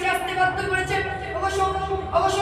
কাছে আসতে বাধ্য করেছেন। অবশ্য অবশ্য